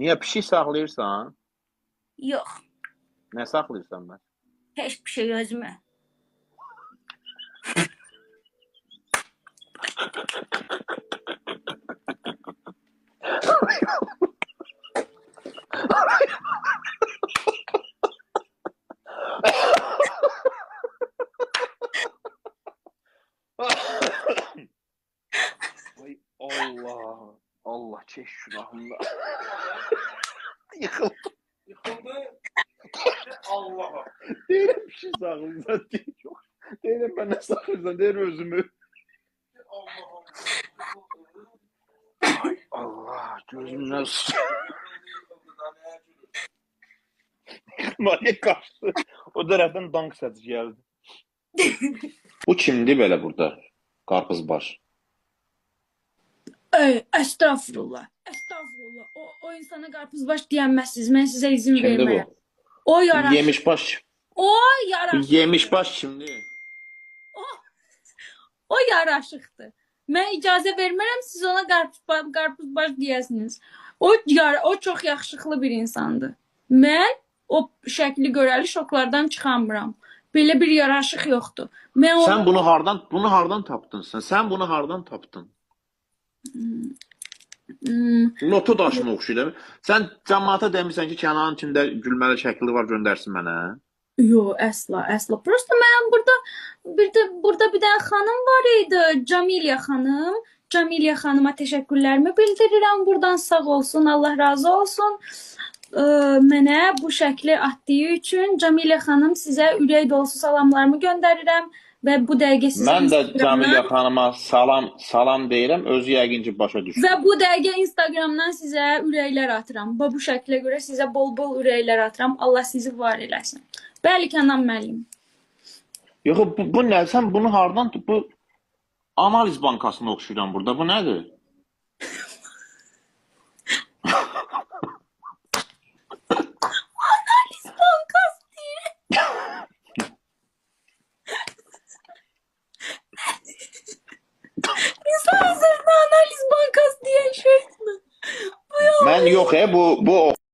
Niyə pişik saxlayırsan? Yox, Nə saxlayırsan mən? heç bir şey özümə. Ay Allah. Allah çek şurahımda. Yıkıldı. Yıkıldı. Allah. Deyirəm pişik saxlayırsan. Deyir, Yox. Deyirəm mən nə saxlayırsan? Deyir özümü. Allah. Ay Allah gözümdən su. Maliyə qaçdı. O tərəfdən dank səsi gəldi. Bu kimdir belə burada? Qarpız baş. Ey, estağfurullah. Estağfurullah. O, o insana qarpız baş deyənməzsiniz. Mən sizə izin bu? O yaraşır. Yemiş baş. O yaraşır. Yemiş baş kimdir? O yaraşıqdır. Mən icazə vermərəm siz ona qarpız, ba- qarpız baş deyəsiniz. O yar o çox yaxşılıqlı bir insandır. Mən o şəkli görəli şoklardan çıxamıram. Belə bir yaraşıq yoxdur. Mən onu Sən bunu hardan bunu hardan tapdın sən? Sən bunu hardan tapdın? Hmm, Loto daşına oxşuyur. Sən cəmaata demirsən ki, kənarın içində gülməli şəkli var, göndərsin mənə. Yo, əsla, əsla. Prosta mən burada bir də burada bir dənə xanım var idi, Camiliya xanım. Camiliya xanıma təşəkkürlərimi bildirirəm. Buradan sağ olsun, Allah razı olsun. Ə, mənə bu şəkli atdığı üçün Camiliya xanım sizə ürək dolusu salamlarımı göndərirəm və bu dəqiqə sizə Mən də Camilə xanıma salam salam deyirəm, özü yəqin ki başa düşür. və bu dəqiqə Instagramdan sizə ürəklər atıram. Və bu şəklə görə sizə bol-bol ürəklər atıram. Allah sizi var eləsin. Bəli, Kənan müəllim. Yox, bu, bu nə? Sən bunu hardan bu analiz bankasına oxşuyuram burada. Bu nədir? Yox, e, bu bu